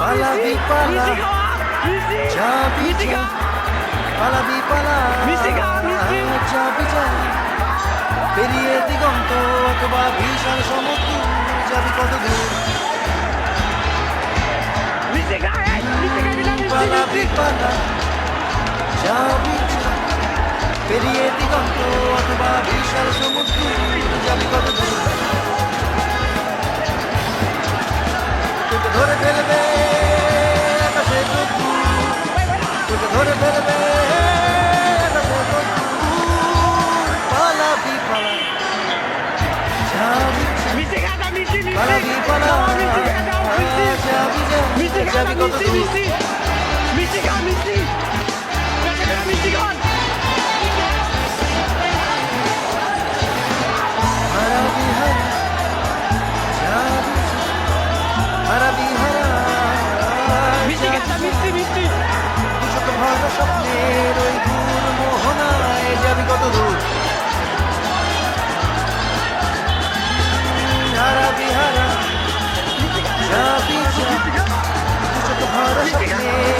পালাবি পালা যাবি যা পালাবি পালা। যাবি যা পেরিয়ে দিগন্ত অথবা ভীষণ সমুদ্র যাবি কত দূর পালাবি পালা যাবি পেরিয়ে দিগন্ত অথবা বিশাল সমুদ্র যাবি কত দূর ধরে ফেলবে যা মিষ্টি খা যাবি না কত দূর। মিষ্টি। মিষ্টি খা 下いしね。